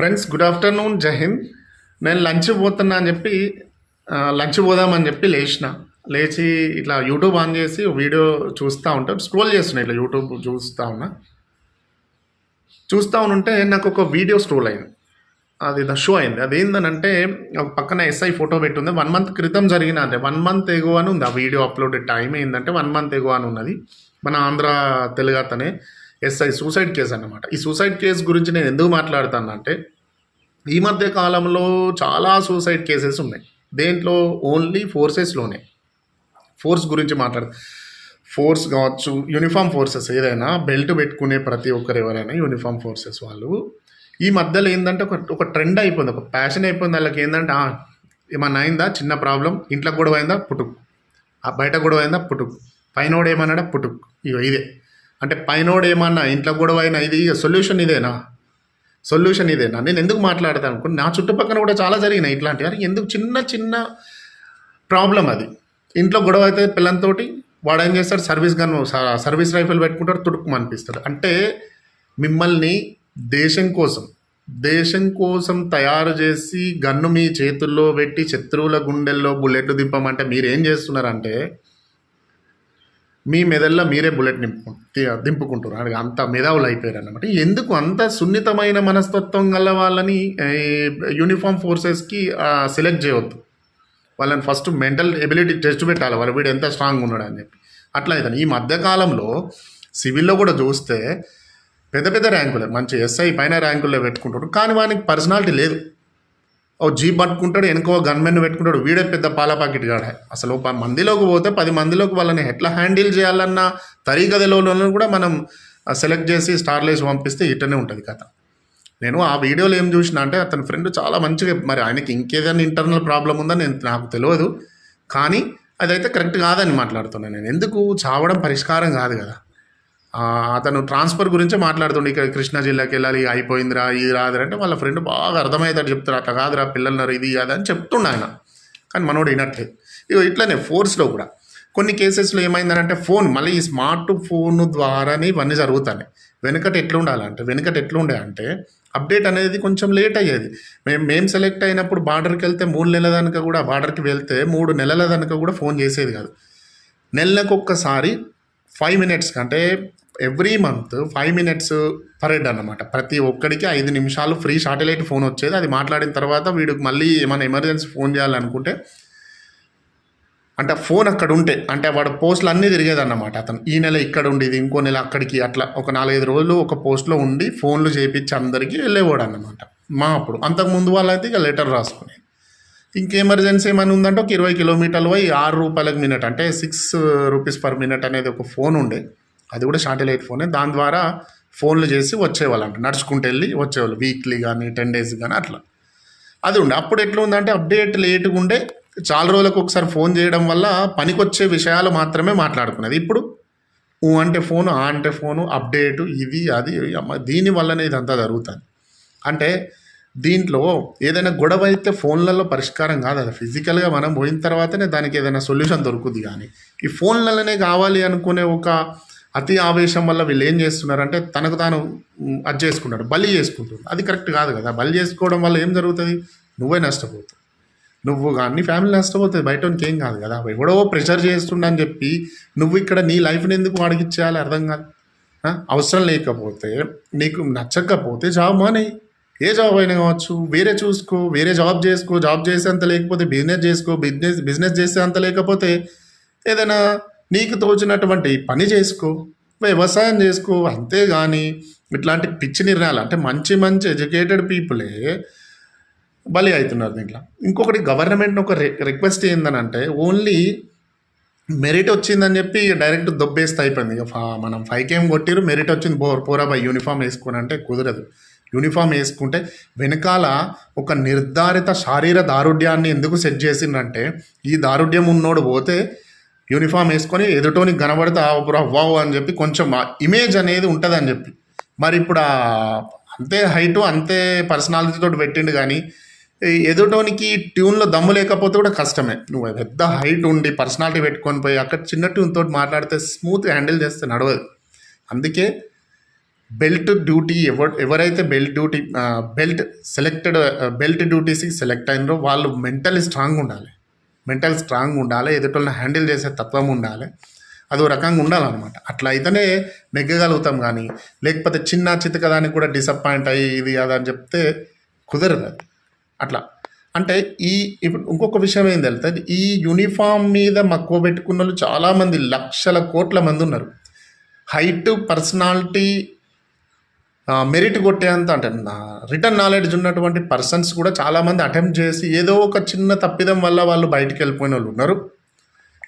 Friends good afternoon జహింద్ నేను lunch పోతున్నా అని చెప్పి లంచ్ పోదామని చెప్పి లేచిన. లేచి ఇట్లా యూట్యూబ్ ఆన్ చేసి వీడియో చూస్తూ ఉంటాను స్క్రోల్ చేస్తున్నా ఇట్లా యూట్యూబ్ చూస్తూ ఉన్నా. చూస్తూ ఉంటే నాకు ఒక వీడియో స్క్రోల్ అయింది. అది ద షో అయింది. అది ఏంటంటే ఒక పక్కన ఎస్ఐ ఫోటో పెట్టుంది వన్ మంత్ క్రితం జరిగిన అదే. వన్ మంత్ ఎగో అని ఉంది ఆ వీడియో అప్లోడ్ టైం ఏంటంటే వన్ మంత్ ఎగో అని ఉన్నది. మన ఆంధ్ర తెలుగు అతనే. ఎస్ఐ సూసైడ్ కేసు అన్నమాట. ఈ సూసైడ్ కేసు గురించి నేను ఎందుకు మాట్లాడుతానంటే ఈ మధ్య కాలంలో చాలా సూసైడ్ కేసెస్ ఉన్నాయి. దేంట్లో ఓన్లీ ఫోర్సెస్లోనే ఫోర్స్ గురించి మాట్లాడు ఫోర్స్ కావచ్చు యూనిఫామ్ ఫోర్సెస్ ఏదైనా బెల్ట్ పెట్టుకునే ప్రతి ఒక్కరు ఎవరైనా యూనిఫామ్ ఫోర్సెస్ వాళ్ళు ఈ మధ్యలో ఏంటంటే ఒక ఒక ట్రెండ్ అయిపోయింది ఒక ప్యాషన్ అయిపోయింది. వాళ్ళకి ఏంటంటే ఏమన్నా అయిందా? చిన్న ప్రాబ్లం. ఇంట్లో గొడవ అయిందా? పుట్టుక్ ఆ బయట గొడవ అయిందా? పుట్టుక్ పైనోడు ఏమన్నాడా? పుట్టుక్ ఇగో ఇదే. అంటే పైనోడు ఏమన్నా ఇంట్లో గొడవ అయినా ఇది సొల్యూషన్ ఇదేనా? సొల్యూషన్ ఇదేనా? నేను ఎందుకు మాట్లాడతాను అనుకుని నా చుట్టుపక్కన కూడా చాలా జరిగినాయి ఇట్లాంటివి. అని ఎందుకు చిన్న చిన్న ప్రాబ్లం అది. ఇంట్లో గొడవ అయితే పిల్లలతోటి వాడు ఏం చేస్తాడు? సర్వీస్ గన్ సర్వీస్ రైఫిల్ పెట్టుకుంటాడు తుడుకు అనిపిస్తాడు అంటే మిమ్మల్ని దేశం కోసం దేశం కోసం తయారు చేసి గన్ను మీ చేతుల్లో పెట్టి శత్రువుల గుండెల్లో బుల్లెట్లు దింపమంటే మీరు ఏం చేస్తున్నారంటే మీ మెదల్లో మీరే బుల్లెట్ నింపు దింపుకుంటారు అది అంత మెధావులు అయిపోయారు అనమాట ఎందుకు అంత సున్నితమైన మనస్తత్వం గల వాళ్ళని యూనిఫామ్ ఫోర్సెస్కి సెలెక్ట్ చేయవద్దు. వాళ్ళని ఫస్ట్ మెంటల్ ఎబిలిటీ టెస్ట్ పెట్టాలి. వాళ్ళు వీడు ఎంత స్ట్రాంగ్ ఉన్నాడు అని చెప్పి. అట్లా అయితే ఈ మధ్యకాలంలో సివిల్లో కూడా చూస్తే పెద్ద పెద్ద ర్యాంకులే. మంచి ఎస్ఐ పైన ర్యాంకుల్లో పెట్టుకుంటాడు కానీ వానికి పర్సనాలిటీ లేదు. ఓ జీప్ పట్టుకుంటాడు వెనుకో గన్మెన్ పెట్టుకుంటాడు. వీడే పెద్ద పాల పాకెట్ కాడే అసలు మందిలోకి పోతే పది మందిలోకి వాళ్ళని ఎట్లా హ్యాండిల్ చేయాలన్న తరీగదిలో కూడా మనం సెలెక్ట్ చేసి స్టార్లు పంపిస్తే ఇట్టనే ఉంటుంది కథ. నేను ఆ వీడియోలో ఏం చూసిన అంటే అతని ఫ్రెండ్ చాలా మంచిగా మరి ఆయనకి ఇంకేదైనా ఇంటర్నల్ ప్రాబ్లం ఉందని నేను నాకు తెలియదు. కానీ అదైతే కరెక్ట్ కాదని మాట్లాడుతున్నాను నేను. ఎందుకు? చావడం పరిష్కారం కాదు కదా. అతను ట్రాన్స్ఫర్ గురించే మాట్లాడుతుండే. ఇక్కడ కృష్ణా జిల్లాకి వెళ్ళాలి అయిపోయిందిరా ఇది రాదురా అంటే వాళ్ళ ఫ్రెండ్ బాగా అర్థమవుతాడు చెప్తారు. అట్లా కాదురా పిల్లలున్నారు ఇది కాదు అని చెప్తుండ ఆయన. కానీ మనోడు వినట్లేదు. ఇగో ఇట్లనే ఫోర్స్లో కూడా కొన్ని కేసెస్లో ఏమైందంటే ఫోన్ మళ్ళీ ఈ స్మార్ట్ ఫోన్ ద్వారానే ఇవన్నీ జరుగుతాయి వెనుకట ఎట్లుండాలంటే వెనుకట ఎట్లా అంటే అప్డేట్ అనేది కొంచెం లేట్ అయ్యేది. మేము మేము సెలెక్ట్ అయినప్పుడు బార్డర్కి వెళ్తే మూడు నెలల దానిక కూడా బార్డర్కి వెళ్తే మూడు నెలల దానిక కూడా ఫోన్ చేసేది కాదు. నెలకు ఒక్కసారి ఫైవ్ మినిట్స్ అంటే every month five minutes per head అన్నమాట. ప్రతి ఒక్కడికి ఐదు నిమిషాలు ఫ్రీ సాటిలైట్ ఫోన్ వచ్చేది. అది మాట్లాడిన తర్వాత వీడికి మళ్ళీ ఏమైనా ఎమర్జెన్సీ ఫోన్ చేయాలనుకుంటే అంటే ఫోన్ అక్కడ ఉంటే అంటే వాడు పోస్టులు అన్నీ తిరిగేది అతను ఈ నెల ఇక్కడ ఉండేది ఇంకో నెల అక్కడికి అట్లా ఒక నాలుగైదు రోజులు ఒక పోస్ట్లో ఉండి ఫోన్లు చేపించి అందరికీ వెళ్ళేవాడు అన్నమాట మా అప్పుడు. అంతకుముందు వాళ్ళైతే ఇక లెటర్ రాసుకుని. ఇంక ఎమర్జెన్సీ ఏమైనా ఉందంటే ఒక ఇరవై కిలోమీటర్లు పోయి ఆరు రూపాయలకు మినిట్ అంటే సిక్స్ రూపీస్ పర్ మినిట్ అనేది ఒక ఫోన్ ఉండే. అది కూడా శాటిలైట్ ఫోనే. దాని ద్వారా ఫోన్లు చేసి వచ్చేవాళ్ళు అంట నడుచుకుంటూ వెళ్ళి వచ్చేవాళ్ళు. వీక్లీ కానీ టెన్ డేస్ కానీ అట్లా. అది ఉండే. అప్పుడు ఎట్లా ఉందంటే అప్డేట్ లేటుగా ఉండే. చాలా రోజులకు ఒకసారి ఫోన్ చేయడం వల్ల పనికొచ్చే విషయాలు మాత్రమే మాట్లాడుకునేది. ఇప్పుడు ఊ అంటే ఫోను ఆ అంటే ఫోను అప్డేటు ఇది అది అమ్మ దీని వల్లనే ఇదంతా జరుగుతుంది. అంటే దీంట్లో ఏదైనా గొడవ అయితే ఫోన్లలో పరిష్కారం కాదు. అది ఫిజికల్గా మనం పోయిన తర్వాతనే దానికి ఏదైనా సొల్యూషన్ దొరుకుతుంది కానీ ఈ ఫోన్లలోనే కావాలి అనుకునే ఒక అతి ఆవేశం వల్ల వీళ్ళు ఏం చేస్తున్నారంటే తనకు తాను అది చేసుకుంటాడు బలి చేసుకుంటాడు అది కరెక్ట్ కాదు కదా. బలి చేసుకోవడం వల్ల ఏం జరుగుతుంది? నువ్వే నష్టపోతావు. నువ్వు కానీ ఫ్యామిలీ నష్టపోతుంది బయట ఏం కాదు కదా. ఎవడో ప్రెషర్ చేస్తుండని చెప్పి నువ్వు ఇక్కడ నీ లైఫ్ని ఎందుకు వాడికి ఇచ్చేయాలి అర్థం కాదు. అవసరం లేకపోతే నీకు నచ్చకపోతే జాబ్ మానే ఏ జాబ్ అయినా కావచ్చు. వేరే చూసుకో వేరే జాబ్ చేసుకో. జాబ్ చేసేంత లేకపోతే బిజినెస్ చేసుకో. బిజినెస్ బిజినెస్ చేసేంత లేకపోతే ఏదైనా నీకు తోచినటువంటి పని చేసుకో వ్యవసాయం చేసుకో అంతేగాని ఇట్లాంటి పిచ్చి నిర్ణయాలు అంటే మంచి మంచి ఎడ్యుకేటెడ్ పీపులే బలి అవుతున్నారు దీంట్లో. ఇంకొకటి గవర్నమెంట్ ఒక రి రిక్వెస్ట్ ఏందనంటే ఓన్లీ మెరిట్ వచ్చిందని చెప్పి డైరెక్ట్ దొబ్బేస్తే అయిపోయింది. ఇక ఫా- మనం ఫైవ్ కేమ్ కొట్టిరు మెరిట్ వచ్చింది పో పోరా బై యూనిఫామ్ వేసుకుని అంటే కుదరదు. యూనిఫామ్ వేసుకుంటే వెనకాల ఒక నిర్ధారిత శారీర దారుఢ్యాన్ని ఎందుకు సెట్ చేసిందంటే ఈ దారుఢ్యం ఉన్నోడు పోతే యూనిఫామ్ వేసుకొని ఎదుటోని కనబడితే "ఆ, వావు వావ్ అని చెప్పి కొంచెం ఇమేజ్ అనేది ఉంటుందని చెప్పి. మరి ఇప్పుడు ఆ అంతే హైటు అంతే పర్సనాలిటీతో పెట్టిండు కానీ ఎదుటోనికి ట్యూన్లో దమ్ము లేకపోతే కూడా కష్టమే. నువ్వు పెద్ద హైట్ ఉండి పర్సనాలిటీ పెట్టుకొని పోయి అక్కడ చిన్న ట్యూన్ తోటి మాట్లాడితే స్మూత్ హ్యాండిల్ చేస్తే నడవదు. అందుకే బెల్ట్ డ్యూటీ ఎవరు ఎవరైతే belt duty belt selected belt డ్యూటీస్కి select అయినారో వాళ్ళు మెంటలీ స్ట్రాంగ్ ఉండాలి. మెంటల్ స్ట్రాంగ్ ఉండాలి ఎదుటిని హ్యాండిల్ చేసే తత్వం ఉండాలి. అదో రకంగా ఉండాలన్నమాట. అట్లా అయితేనే నెగ్గగలుగుతాం కానీ లేకపోతే చిన్న చితక దానికి కూడా డిసప్పాయింట్ అయ్యి ఇది కదా అని చెప్తే కుదరదు అది. అట్లా. అంటే ఈ ఇప్పుడు ఇంకొక విషయం ఏం తెలుస్తుంది ఈ యూనిఫామ్ మీద మక్కువ పెట్టుకున్న వాళ్ళు చాలామంది లక్షల కోట్ల మంది ఉన్నారు. హైట్ పర్సనాలిటీ మెరిట్ కొట్టేంత అంటే రిటర్న్ నాలెడ్జ్ ఉన్నటువంటి పర్సన్స్ కూడా చాలామంది అటెంప్ట్ చేసి ఏదో ఒక చిన్న తప్పిదం వల్ల వాళ్ళు బయటికి వెళ్ళిపోయిన వాళ్ళు ఉన్నారు.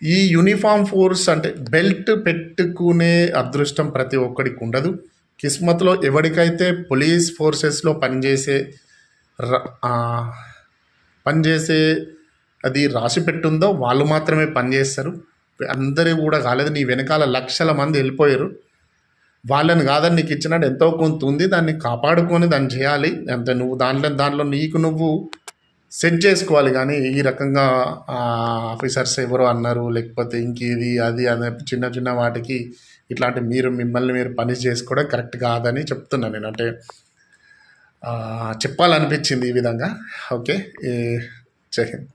ఈ యూనిఫామ్ ఫోర్స్ అంటే బెల్ట్ పెట్టుకునే అదృష్టం ప్రతి ఒక్కడికి ఉండదు. కిస్మత్లో ఎవరికైతే పోలీస్ ఫోర్సెస్లో పనిచేసే ర- పనిచేసే అది రాసి పెట్టుందో వాళ్ళు మాత్రమే పనిచేస్తారు. అందరూ కూడా కాలేదు నీ వెనకాల లక్షల మంది వెళ్ళిపోయారు. వాళ్ళని కాదని నీకు ఇచ్చినట్టు ఎంతో కొంత ఉంది దాన్ని కాపాడుకొని దాన్ని చేయాలి. అంతే నువ్వు దాంట్లో దాంట్లో నీకు నువ్వు సెట్ చేసుకోవాలి. కానీ ఈ రకంగా ఆఫీసర్స్ ఎవరో అన్నారు లేకపోతే ఇంక ఇది అది అనే చిన్న చిన్న వాటికి ఇట్లాంటి మీరు మిమ్మల్ని మీరు పని చేసుకోవడం కరెక్ట్ కాదని చెప్తున్నాను నేను. అంటే చెప్పాలనిపించింది ఈ విధంగా. ఓకే జై హింద్.